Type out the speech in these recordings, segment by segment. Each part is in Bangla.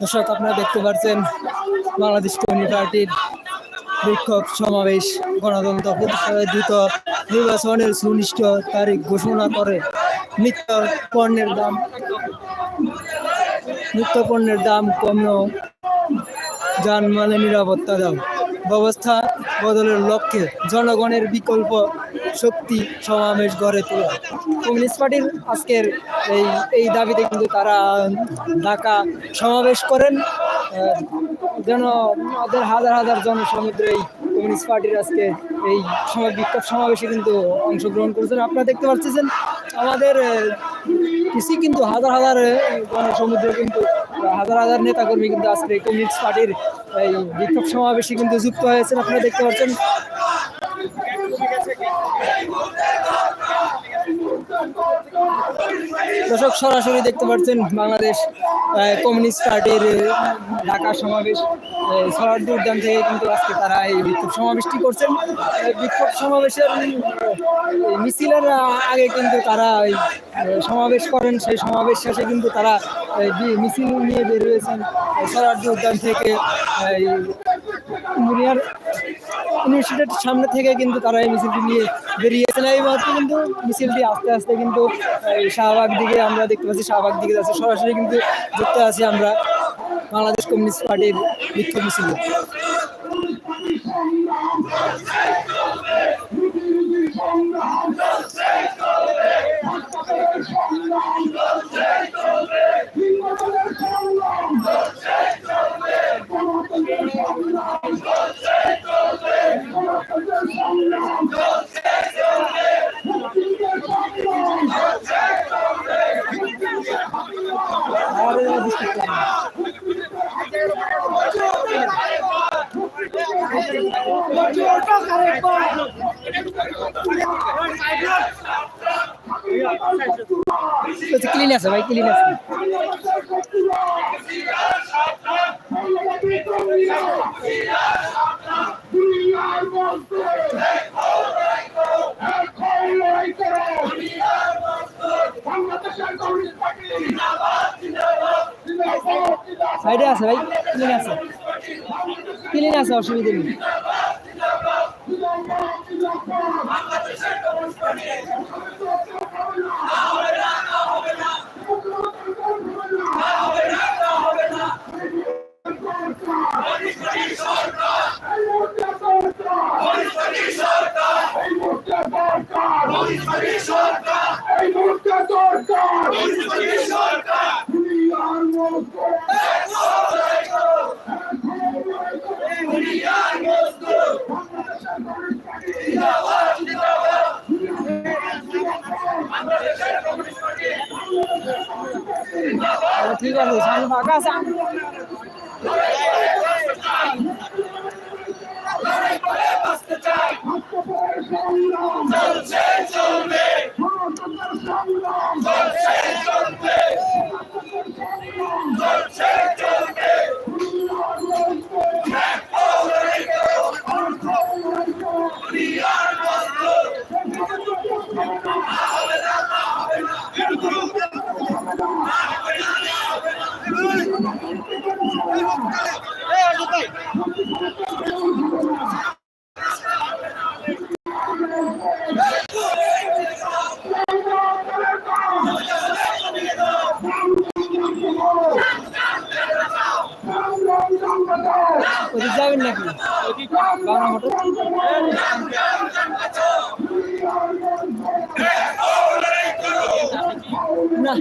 দর্শক আপনারা দেখতে পাচ্ছেন বাংলাদেশ কমিউনিটি পার্টির বিক্ষোভ, সমাবেশ, গণতন্ত্র প্রতিষ্ঠায় দ্রুত নির্বাচনের সুনিশ্চিত তারিখ ঘোষণা করে নিত্য পণ্যের দাম। নিত্য পণ্যের দাম কমেও। যানমালের নিরাপত্তা দাও। ব্যবস্থা বদলের লক্ষ্যে জনগণের বিকল্প শক্তি সমাবেশ গড়ে তোলা। কমিউনিস্ট পার্টির আজকের এই এই দাবিতে কিন্তু তারা ঢাকা সমাবেশ করেন। যেন ওদের হাজার হাজার জনসমুদ্র এই কমিউনিস্ট পার্টির আজকে এই সময় বিক্ষোভ সমাবেশে কিন্তু অংশগ্রহণ করেছেন। আপনারা দেখতে পাচ্ছেন আমাদের কৃষি কিন্তু হাজার হাজার জনসমুদ্র কিন্তু, হাজার হাজার নেতাকর্মী কিন্তু আজকে কমিউনিস্ট পার্টির এই বিক্ষোভ সমাবেশে কিন্তু যুক্ত হয়েছেন। আপনারা দেখতে পাচ্ছেন দর্শক সরাসরি দেখতে পাচ্ছেন বাংলাদেশ কমিউনিস্ট পার্টির ঢাকা সমাবেশ। আহ, সরার্দি উদ্যান থেকে কিন্তু আজকে তারা এই বিক্ষোভ সমাবেশটি করছেন। বিক্ষোভ সমাবেশের মিছিলের আগে কিন্তু তারা সমাবেশ করেন। সেই সমাবেশ শেষে কিন্তু তারা মিছিল নিয়ে বের হয়েছেন। সরার্দি উদ্যান থেকে ইউনিভার্সিটির সামনে থেকে কিন্তু তারা এই মিছিলটি নিয়ে বেরিয়েছেন এই মুহূর্তে কিন্তু মিছিলটি আস্তে আস্তে কিন্তু শাহবাগ দিকে আমরা দেখতে পাচ্ছি, শাহবাগ দিকে যাচ্ছে। সরাসরি কিন্তু যুক্ত আছি আমরা বাংলাদেশ কমিউনিস্ট পার্টির বিক্ষোভ মিছিল। ক্লিন আছে ভাই ক্লিন আছে। সাইডে আছে ভাই ক্লিন আছে। ক্লিন আছে অসুবিধা নেই। ঠিক আছে ফাঁকা আছে ওদিক যাবেন নাকি বাংলা মোটর না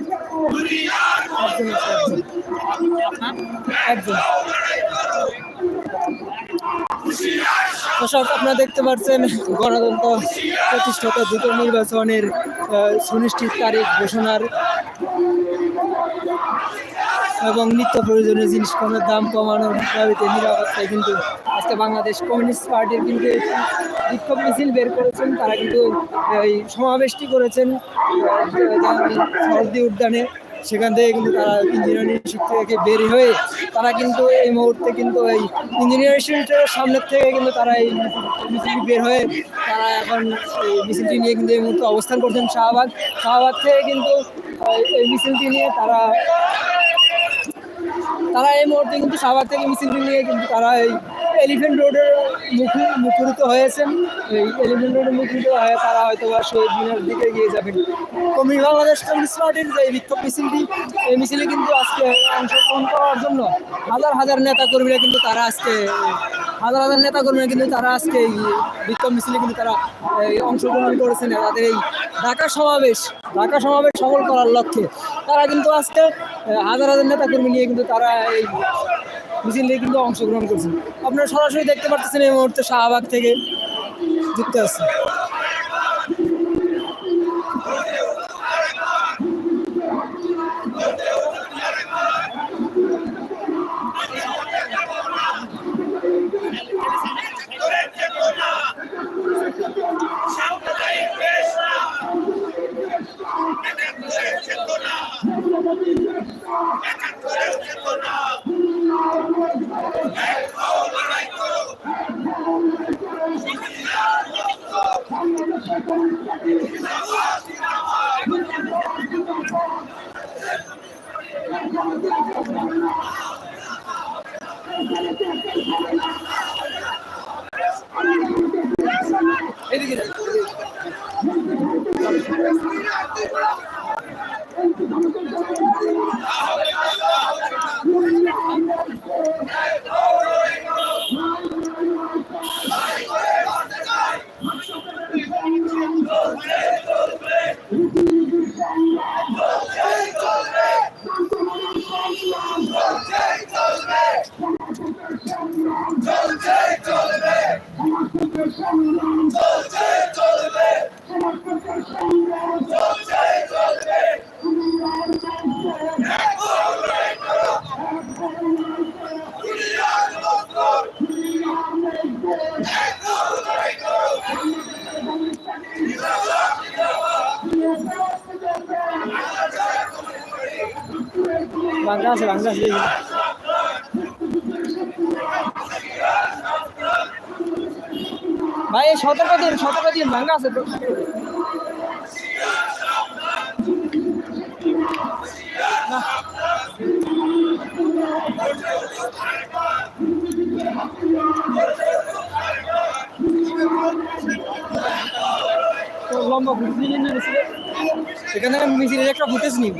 একজন। একজন। দর্শক, আপনারা দেখতে পাচ্ছেন গণতন্ত্র প্রতিষ্ঠাতা দ্রুত নির্বাচনের সুনিশ্চিত তারিখ ঘোষণার এবং নিত্য প্রয়োজনীয় জিনিস কমের দাম কমানোর দাবিতে নিরাপত্তায় কিন্তু আজকে বাংলাদেশ কমিউনিস্ট পার্টির কিন্তু বিক্ষোভ মিছিল বের করেছেন। তারা কিন্তু এই সমাবেশটি করেছেন শরদি উদ্যানে। সেখান থেকে কিন্তু তারা ইঞ্জিনিয়ারিং থেকে বের হয়ে তারা কিন্তু এই মুহূর্তে কিন্তু এই ইঞ্জিনিয়ারিং সেন্টারের সামনের থেকে কিন্তু তারা এই মিছিলটি বের হয়ে তারা এখন এই মিছিলটি নিয়ে কিন্তু এই মুহূর্তে অবস্থান করছেন শাহবাগ। শাহবাগ থেকে কিন্তু এই মিছিলটি নিয়ে তারা তারা এই মুহূর্তে কিন্তু শাহবাগ থেকে মিছিলটি নিয়ে কিন্তু তারা এই এলিফেন্ট রোডের মুখ মুখরিত হয়েছেন। এই এলিফেন্ট রোডের মুখরিত হয়ে তারা হয়তো বা শহীদ মিনার দিকে গিয়ে যাবেন। কমি বাংলাদেশ কমিউনিস্ট পার্টির যে বিক্ষোভ মিছিলটি, এই মিছিলে কিন্তু আজকে অংশগ্রহণ করার জন্য হাজার হাজার নেতা কর্মীরা কিন্তু তারা আজকে, হাজার হাজার নেতা কর্মীরা কিন্তু তারা আজকে এই বিক্ষোভ মিছিলে কিন্তু তারা অংশগ্রহণ করেছেন। তাদের এই ঢাকা সমাবেশ ঢাকা সমাবেশ সফল করার লক্ষ্যে তারা কিন্তু আজকে হাজার হাজার নেতা কর্মী নিয়ে কিন্তু তারা এই মিছিল কিন্তু অংশগ্রহণ করছেন আপনারা সরাসরি দেখতে পাচ্ছেন এই মুহূর্তে শাহবাগ থেকে যুক্ত আছে। যান। বাংলা আছে বাংলা আছে। ভাই এই সতর্ক দিন সতর্ক দিন ভাঙ্গা আছে তো। লম্বা নিয়ে নিয়েছিল। এখানে মিছিলের একটা ফুটেজ নিন